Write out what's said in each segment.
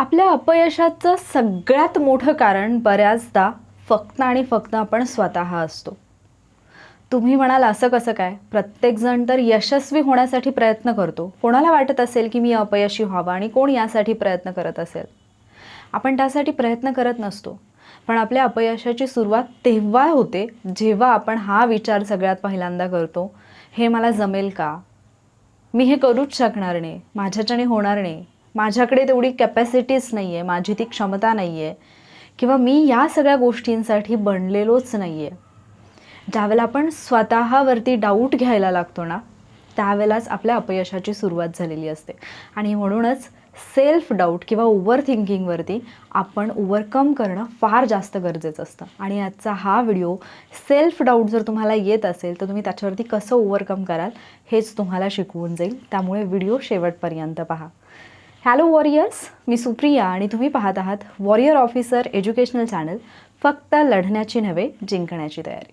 आपल्या अपयशाचं सगळ्यात मोठं कारण बऱ्याचदा फक्त आणि फक्त आपण स्वतः असतो. तुम्ही म्हणाल असं कसं काय? प्रत्येकजण तर यशस्वी होण्यासाठी प्रयत्न करतो. कोणाला वाटत असेल की मी अपयशी व्हावं आणि कोण यासाठी प्रयत्न करत असेल? आपण त्यासाठी प्रयत्न करत नसतो. पण आपल्या अपयशाची सुरुवात तेव्हा होते जेव्हा आपण हा विचार सगळ्यात पहिल्यांदा करतो हे मला जमेल का? मी हे करूच शकणार नाही. माझ्याच्याने होणार नाही. माझ्याकडे तेवढी कॅपॅसिटीच नाही आहे माझी ती क्षमता नाही आहे किंवा मी या सगळ्या गोष्टींसाठी बनलेलोच नाही आहे ज्यावेळेला आपण स्वतःवरती डाऊट घ्यायला लागतो ना त्यावेळेलाच आपल्या अपयशाची सुरुवात झालेली असते. आणि म्हणूनच सेल्फ डाऊट किंवा ओव्हर थिंकिंगवरती आपण ओव्हरकम करणं फार जास्त गरजेचं असतं. आणि आजचा हा व्हिडिओ सेल्फ डाऊट जर तुम्हाला येत असेल तर तुम्ही त्याच्यावरती कसं ओव्हरकम कराल हेच तुम्हाला शिकवून जाईल. त्यामुळे व्हिडिओ शेवटपर्यंत पहा. हॅलो वॉरियर्स मी सुप्रिया आणि तुम्ही पाहत आहात वॉरियर ऑफिसर एज्युकेशनल चॅनल फक्त लढण्याची नव्हे जिंकण्याची तयारी.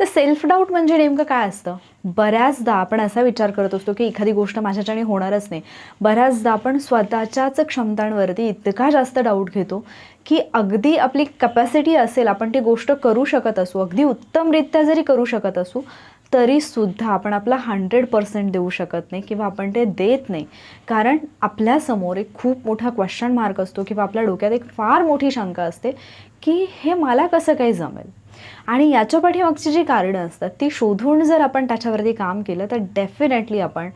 तर सेल्फ डाऊट म्हणजे नेमकं काय असतं? बऱ्याचदा आपण असा विचार करत असतो की एखादी गोष्ट माझ्याच्याने होणारच नाही. बऱ्याचदा आपण स्वतःच्याच क्षमतांवरती इतका जास्त डाऊट घेतो की अगदी आपली कपॅसिटी असेल आपण ती गोष्ट करू शकत असू अगदी उत्तमरित्या जरी करू शकत असू तरीसुद्धा आपण आपला हंड्रेड पर्सेंट देऊ शकत नाही किंवा आपण ते देत नाही. कारण आपल्यासमोर एक खूप मोठा क्वेश्चन मार्क असतो किंवा आपल्या डोक्यात एक फार मोठी शंका असते की हे मला कसं काही जमेल? आणि याच्या पाठीमागची जी कारणं असतात ती शोधून जर आपण त्याच्यावरती काम केलं तर डेफिनेटली आपण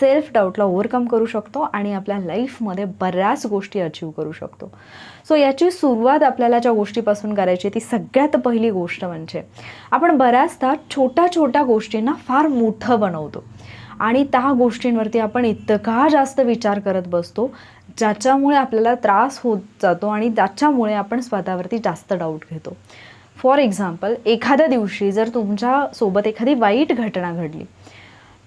सेल्फ डाऊटला ओव्हरकम करू शकतो आणि आपल्या लाईफमध्ये बऱ्याच गोष्टी अचीव करू शकतो. सो याची सुरुवात आपल्याला ज्या गोष्टीपासून करायची ती सगळ्यात पहिली गोष्ट म्हणजे आपण बऱ्याचदा छोट्या छोट्या गोष्टींना फार मोठं बनवतो. आणि त्या गोष्टींवरती आपण इतका जास्त विचार करत बसतो ज्याच्यामुळे आपल्याला त्रास होत जातो आणि त्याच्यामुळे आपण स्वतःवरती जास्त डाऊट घेतो. फॉर एक्झाम्पल एखाद्या दिवशी जर तुमच्यासोबत एखादी वाईट घटना घडली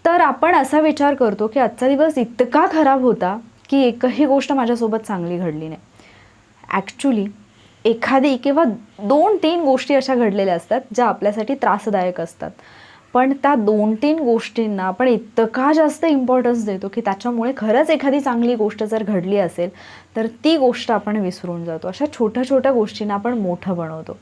तर आपण असा विचार करतो की आजचा दिवस इतका खराब होता की एकही गोष्ट माझ्यासोबत चांगली घडली नाही. ॲक्च्युली एखादी किंवा दोन तीन गोष्टी अशा घडलेल्या असतात ज्या आपल्यासाठी त्रासदायक असतात. पण त्या दोन तीन गोष्टींना आपण इतका जास्त इम्पॉर्टन्स देतो की त्याच्यामुळे खरंच एखादी चांगली गोष्ट जर घडली असेल तर ती गोष्ट आपण विसरून जातो. अशा छोट्या छोट्या गोष्टींना आपण मोठं बनवतो.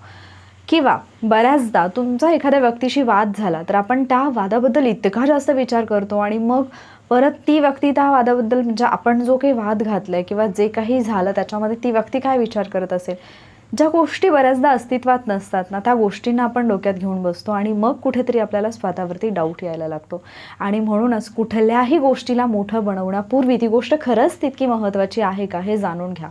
किंवा बऱ्याचदा तुमचा एखाद्या व्यक्तीशी वाद झाला तर आपण त्या वादाबद्दल इतका जास्त विचार करतो आणि मग परत ती व्यक्ती त्या वादाबद्दल म्हणजे आपण जो काही वाद घातलाय किंवा जे काही झालं त्याच्यामध्ये ती व्यक्ती काय विचार करत असेल? ज्या गोष्टी बऱ्याचदा अस्तित्वात नसतात ना त्या गोष्टींना आपण डोक्यात घेऊन बसतो आणि मग कुठेतरी आपल्याला स्वतःवरती डाऊट यायला लागतो. आणि म्हणूनच कुठल्याही गोष्टीला मोठं बनवण्यापूर्वी ती गोष्ट खरंच तितकी महत्त्वाची आहे का हे जाणून घ्या.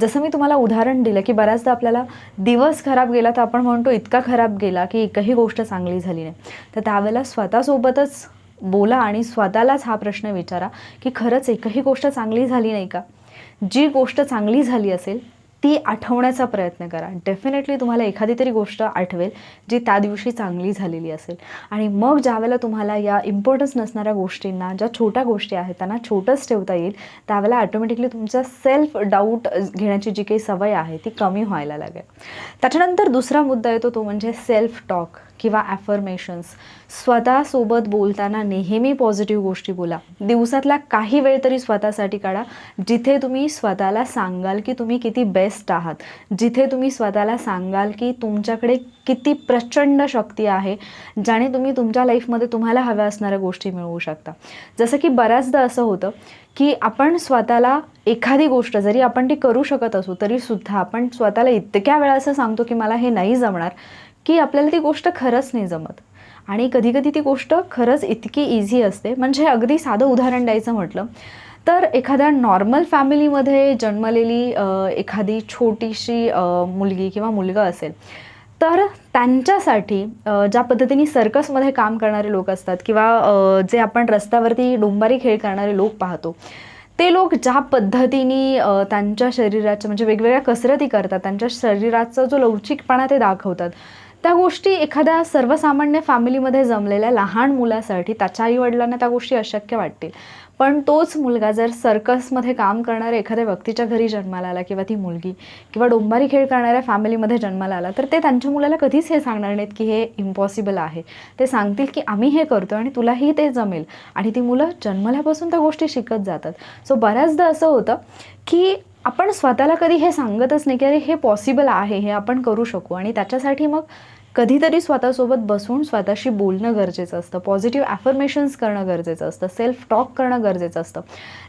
जसं मी तुम्हाला उदाहरण दिलं की बऱ्याचदा आपल्याला दिवस खराब गेला तर आपण म्हणतो इतका खराब गेला की एकही गोष्ट चांगली झाली नाही. तर त्यावेळेला स्वतःसोबतच बोला आणि स्वतःलाच हा प्रश्न विचारा की खरंच एकही गोष्ट चांगली झाली नाही का? जी गोष्ट चांगली झाली असेल ती आठवण्याचा प्रयत्न करा. डेफिनेटली तुम्हाला एखादी तरी गोष्ट आठवेल जी त्या दिवशी चांगली झालेली असेल. आणि मग ज्यावेळेला तुम्हाला या इम्पॉर्टन्स नसणाऱ्या गोष्टींना ज्या छोट्या गोष्टी आहेत त्यांना छोटंच ठेवता येईल त्यावेळेला ऑटोमॅटिकली तुमचा सेल्फ डाऊट घेण्याची जी काही सवय आहे ती कमी व्हायला लागेल. त्याच्यानंतर दुसरा मुद्दा येतो तो म्हणजे सेल्फ टॉक किंवा ॲफर्मेशन्स स्वतःसोबत बोलताना नेहमी पॉझिटिव्ह गोष्टी बोला. दिवसातला काही वेळ तरी स्वतःसाठी काढा जिथे तुम्ही स्वतःला सांगाल की तुम्ही किती बेस्ट आहात. जिथे तुम्ही स्वतःला सांगाल की तुमच्याकडे किती प्रचंड शक्ती आहे ज्याने तुम्ही तुमच्या लाईफमध्ये तुम्हाला हव्या असणाऱ्या गोष्टी मिळवू शकता. जसं की बऱ्याचदा असं होतं की आपण स्वतःला एखादी गोष्ट जरी आपण ती करू शकत असू तरीसुद्धा आपण स्वतःला इतक्या वेळा असं सांगतो की मला हे नाही जमणार की आपल्याला ती गोष्ट खरंच नाही जमत. आणि कधीकधी ती गोष्ट खरंच इतकी इझी असते. म्हणजे अगदी साधं उदाहरण द्यायचं म्हटलं तर एखाद्या नॉर्मल फॅमिलीमध्ये जन्मलेली एखादी छोटीशी मुलगी किंवा मुलगा असेल तर त्यांच्यासाठी ज्या पद्धतीने सर्कसमध्ये काम करणारे लोक असतात किंवा जे आपण रस्त्यावरती डोंबारी खेळ करणारे लोक पाहतो ते लोक ज्या पद्धतीने त्यांच्या शरीराच्या म्हणजे वेगवेगळ्या कसरती करतात त्यांच्या शरीराचा जो लवचिकपणा ते दाखवतात त्या गोष्टी एखाद्या सर्वसामान्य फॅमिलीमध्ये जमलेल्या लहान मुलासाठी त्याच्या आईवडिलांना त्या गोष्टी अशक्य वाटतील. पण तोच मुलगा जर सर्कसमध्ये काम करणाऱ्या एखाद्या व्यक्तीच्या घरी जन्माला आला किंवा ती मुलगी किंवा डोंबारी खेळ करणाऱ्या फॅमिलीमध्ये जन्माला आला तर ते त्यांच्या मुलाला कधीच हे सांगणार नाहीत की हे इम्पॉसिबल आहे. ते सांगतील की आम्ही हे करतो आणि तुलाही ते जमेल. आणि ती मुलं जन्मल्यापासून त्या गोष्टी शिकत जातात. सो बऱ्याचदा असं होतं की आपण स्वतःला कधी हे सांगतच नाही की अरे हे पॉसिबल आहे हे आपण करू शकू आणि त्याच्यासाठी मग कधीतरी स्वतःसोबत बसून स्वतःशी बोलणं गरजेचं असतं. पॉझिटिव्ह ॲफर्मेशन्स करणं गरजेचं असतं. सेल्फ टॉक करणं गरजेचं असतं.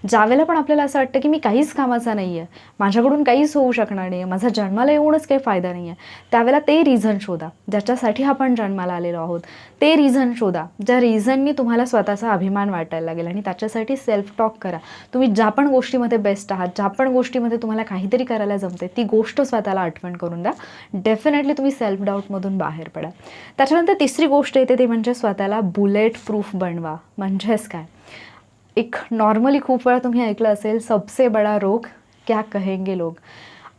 ज्यावेळेला पण आपल्याला असं वाटतं की मी काहीच कामाचा नाही आहे माझ्याकडून काहीच होऊ शकणार नाही आहे माझा जन्माला येऊनच काही फायदा नाही आहे त्यावेळेला ते रिझन शोधा. ज्याच्यासाठी आपण जन्माला आलेलो आहोत ते रिझन शोधा. ज्या रिझननी तुम्हाला स्वतःचा अभिमान वाटायला लागेल आणि त्याच्यासाठी सेल्फ टॉक करा. तुम्ही ज्या पण गोष्टीमध्ये बेस्ट आहात ज्या पण गोष्टीमध्ये तुम्हाला काहीतरी करायला जमते ती गोष्ट स्वतःला आठवण करून द्या. डेफिनेटली तुम्ही सेल्फ डाऊटमधून बाहेर पडा. त्याच्यानंतर तिसरी गोष्ट येते ती म्हणजे स्वतःला बुलेट प्रूफ बनवा. म्हणजेच काय? एक नॉर्मली खूप वेळा तुम्ही ऐकलं असेल सबसे बडा रोग क्या कहेंगे लोक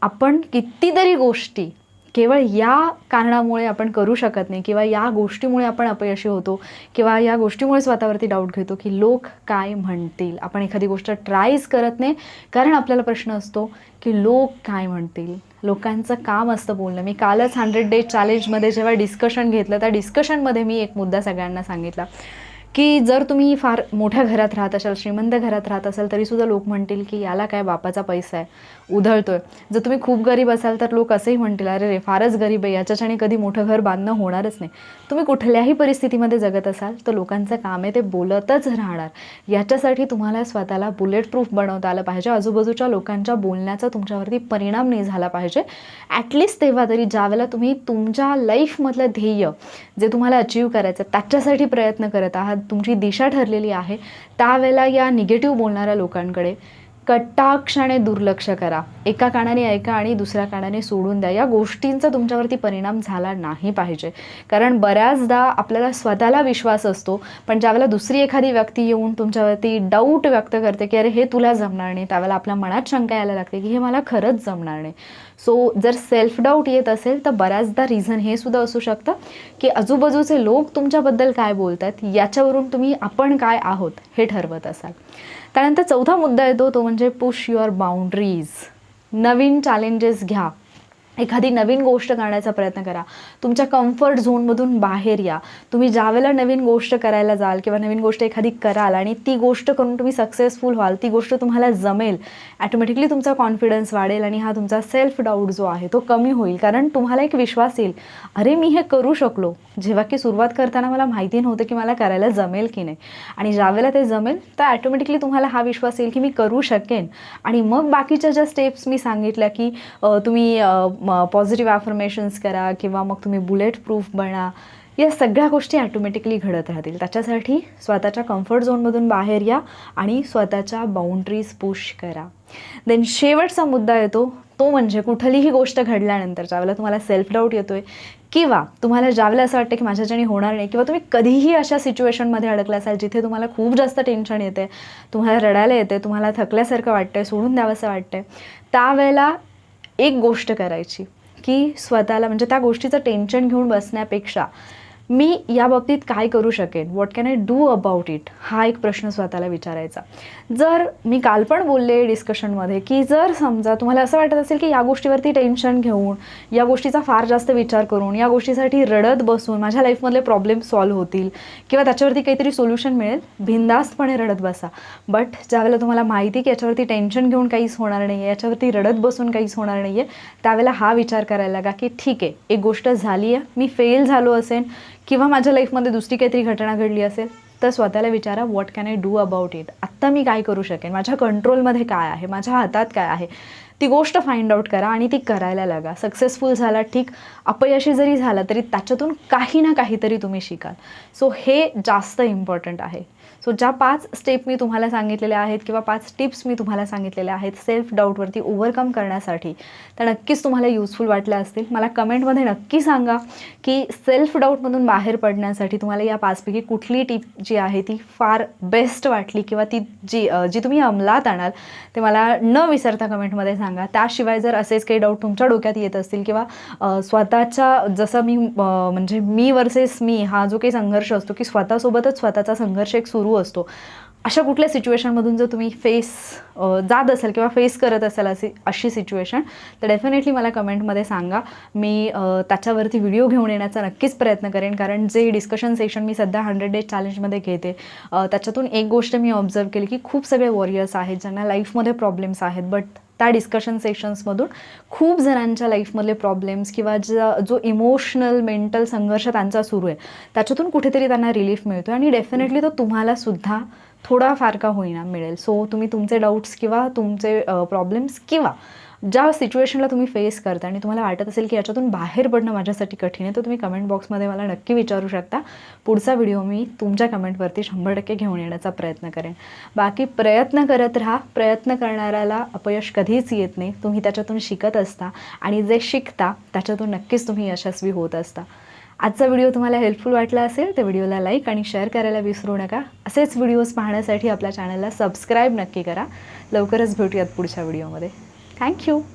आपण कितीतरी गोष्टी केवळ या कारणामुळे आपण करू शकत नाही किंवा या गोष्टीमुळे आपण अपयशी होतो किंवा या गोष्टीमुळे स्वतःवरती डाऊट घेतो की लोक काय म्हणतील? आपण एखादी गोष्ट ट्रायच करत नाही कारण आपल्याला प्रश्न असतो की लोक काय म्हणतील? लोकांचं काम असतं बोलणं. मी कालच हंड्रेड डेज चॅलेंजमध्ये जेव्हा डिस्कशन घेतलं त्या डिस्कशनमध्ये मी एक मुद्दा सगळ्यांना सांगितला. की जर तुम्ही फार मोठ्या घरात राहत असाल श्रीमंत घरात राहत असाल तरीसुद्धा लोक म्हणतील की याला काय बापाचा पैसा आहे? उधळतोय. जर तुम्ही खूप गरीब असाल तर लोक असंही म्हणतील अरे रे फारच गरीब आहे याच्याच्याने कधी मोठं घर बांधणं होणारच नाही. तुम्ही कुठल्याही परिस्थितीमध्ये जगत असाल तर लोकांचं काम आहे ते बोलतच राहणार. याच्यासाठी तुम्हाला स्वतःला बुलेट प्रूफ बनवता आलं पाहिजे. आजूबाजूच्या लोकांच्या बोलण्याचा तुमच्यावरती परिणाम नाही झाला पाहिजे. ॲटलिस्ट तेव्हा तरी ज्यावेळेला तुम्ही तुमच्या लाईफमधलं ध्येय जे तुम्हाला अचीव करायचं त्याच्यासाठी प्रयत्न करत आहात. तुमची दिशा ठरलेली आहे त्यावेळेला या निगेटिव्ह बोलणाऱ्या लोकांकडे कटाक्षाने दुर्लक्ष करा. एका कानाने ऐका आणि दुसऱ्या कानाने सोडून द्या. या गोष्टींचा तुमच्यावरती परिणाम झाला नाही पाहिजे. कारण बऱ्याचदा आपल्याला स्वतःला विश्वास असतो पण ज्यावेळेला दुसरी एखादी व्यक्ती येऊन तुमच्यावरती डाऊट व्यक्त करते की अरे हे तुला जमणार नाही त्यावेळेला आपल्या मनात शंका यायला लागते की हे मला खरंच जमणार नाही. सो जर सेल्फ डाऊट येत असेल तर बऱ्याचदा रिझन हे सुद्धा असू शकतं की आजूबाजूचे लोक तुमच्याबद्दल काय बोलतात याच्यावरून तुम्ही आपण काय आहोत हे ठरवत असाल. त्यानंतर चौथा मुद्दा येतो तो म्हणजे पुश युअर बाउंड्रीज नवीन चॅलेंजेस घ्या. एखादी नवीन गोष्ट करण्याचा प्रयत्न करा. तुमच्या कम्फर्ट झोनमधून बाहेर या. तुम्ही ज्यावेळेला नवीन गोष्ट करायला जाल किंवा नवीन गोष्ट एखादी कराल आणि ती गोष्ट करून तुम्ही सक्सेसफुल व्हाल ती गोष्ट तुम्हाला जमेल ॲटोमॅटिकली तुमचा कॉन्फिडन्स वाढेल आणि हा तुमचा सेल्फ डाऊट जो आहे तो कमी होईल. कारण तुम्हाला एक विश्वास येईल अरे मी हे करू शकलो. जेव्हा की सुरुवात करताना मला माहिती नव्हतं की मला करायला जमेल की नाही. आणि ज्यावेळेला ते जमेल तर ॲटोमॅटिकली तुम्हाला हा विश्वास येईल की मी करू शकेन. आणि मग बाकीच्या ज्या स्टेप्स मी सांगितल्या की तुम्ही म पॉझिटिव्ह ॲफर्मेशन्स करा किंवा मग तुम्ही बुलेट प्रूफ बना. या सगळ्या गोष्टी ॲटोमॅटिकली घडत राहतील. त्याच्यासाठी स्वतःच्या कम्फर्ट झोनमधून बाहेर या आणि स्वतःच्या बाउंड्रीज पुश करा. देन शेवटचा मुद्दा येतो तो म्हणजे कुठलीही गोष्ट घडल्यानंतर ज्यावेळेला तुम्हाला सेल्फ डाऊट येतोय किंवा तुम्हाला ज्यावेळेला असं वाटतं की माझ्याच्याने होणार नाही किंवा तुम्ही कधीही अशा सिच्युएशनमध्ये अडकला असाल जिथे तुम्हाला खूप जास्त टेन्शन येते तुम्हाला रडायला येते तुम्हाला थकल्यासारखं वाटतंय सोडून द्यावंसं वाटतंय त्यावेळेला एक गोष्ट करायची की स्वतःला म्हणजे त्या गोष्टीचं टेन्शन घेऊन बसण्यापेक्षा मी या बाबतीत काय करू शकेन? What can I do about it हा एक प्रश्न स्वतःला विचारायचा. जर मी काल पण बोलले डिस्कशनमध्ये की जर समजा तुम्हाला असं वाटत असेल की या गोष्टीवरती टेन्शन घेऊन या गोष्टीचा फार जास्त विचार करून या गोष्टीसाठी रडत बसून माझ्या लाईफमधले प्रॉब्लेम सॉल्व्ह होतील किंवा त्याच्यावरती काहीतरी सोल्युशन मिळेल भिंदास्तपणे रडत बसा. बट ज्यावेळेला तुम्हाला माहिती की याच्यावरती टेन्शन घेऊन काहीच होणार नाही आहे याच्यावरती रडत बसून काहीच होणार नाही आहे त्यावेळेला हा विचार करायला लागा की ठीक आहे एक गोष्ट झाली आहे मी फेल झालो असेन किंवा माझ्या लाईफमध्ये दुसरी काहीतरी घटना घडली असेल तर स्वतःला विचारा what can I do about it आत्ता मी काय करू शकेन? माझ्या कंट्रोलमध्ये काय आहे? माझ्या हातात काय आहे? ती गोष्ट फाइंड आउट करा आणि ती करायला लागा. सक्सेसफुल झाला ठीक. अपयशी जरी झाला तरी त्याच्यातून काही ना काहीतरी तुम्ही शिकाल. सो हे जास्त इम्पॉर्टंट आहे. सो ज्या पाच स्टेप मी तुम्हाला सांगितलेल्या आहेत किंवा पाच टिप्स मी तुम्हाला सांगितलेल्या आहेत सेल्फ डाऊटवरती ओव्हरकम करण्यासाठी त्या नक्कीच तुम्हाला युजफुल वाटल्या असतील. मला कमेंटमध्ये नक्की सांगा की सेल्फ डाऊटमधून बाहेर पडण्यासाठी तुम्हाला या पाचपैकी कुठली टिप जी आहे ती फार बेस्ट वाटली किंवा ती जी जी तुम्ही अंमलात आणाल ते मला न विसरता कमेंटमध्ये सांगा. सांगा. त्याशिवाय जर असेच काही डाऊट तुमच्या डोक्यात येत असतील किंवा स्वतःच्या जसं मी म्हणजे मी वर्सेस मी हा जो काही संघर्ष असतो की स्वतःसोबतच स्वतःचा संघर्ष एक सुरू असतो. अशा कुठल्या सिच्युएशनमधून जर तुम्ही फेस जात असाल किंवा फेस करत असाल अशी अशी सिच्युएशन तर डेफिनेटली मला कमेंटमध्ये सांगा. मी त्याच्यावरती व्हिडिओ घेऊन येण्याचा नक्कीच प्रयत्न करेन. कारण जे डिस्कशन सेशन मी सध्या हंड्रेड डेज चॅलेंजमध्ये घेते त्याच्यातून एक गोष्ट मी ऑब्झर्व केली की खूप सगळे वॉरियर्स आहेत ज्यांना लाईफमध्ये प्रॉब्लेम्स आहेत. बट त्या डिस्कशन सेशन्समधून खूप जणांच्या लाईफमधले प्रॉब्लेम्स किंवा ज्या जो इमोशनल मेंटल संघर्ष त्यांचा सुरू आहे त्याच्यातून कुठेतरी त्यांना रिलीफ मिळतो आणि डेफिनेटली तो तुम्हाला सुद्धा थोडा का होईना मिळेल. सो तुम्ही तुमचे डाऊट्स किंवा तुमचे प्रॉब्लेम्स किंवा ज्या सिच्युएशनला तुम्ही फेस करता आणि तुम्हाला वाटत असेल की याच्यातून बाहेर पडणं माझ्यासाठी कठीण आहे तर तुम्ही कमेंट बॉक्समध्ये मला नक्की विचारू शकता. पुढचा व्हिडिओ मी तुमच्या कमेंटवरती शंभर टक्के घेऊन येण्याचा प्रयत्न करेन. बाकी प्रयत्न करत राहा. प्रयत्न करणाऱ्याला अपयश कधीच येत नाही. तुम्ही त्याच्यातून शिकत असता आणि जे शिकता त्याच्यातून नक्कीच तुम्ही यशस्वी होत असता. आजचा व्हिडिओ तुम्हाला हेल्पफुल वाटला असेल तर व्हिडिओला लाईक आणि शेअर करायला विसरू नका. असेच व्हिडिओज पाहण्यासाठी आपल्या चॅनलला सबस्क्राईब नक्की करा. लवकरच भेटूयात पुढच्या व्हिडिओमध्ये Thank you.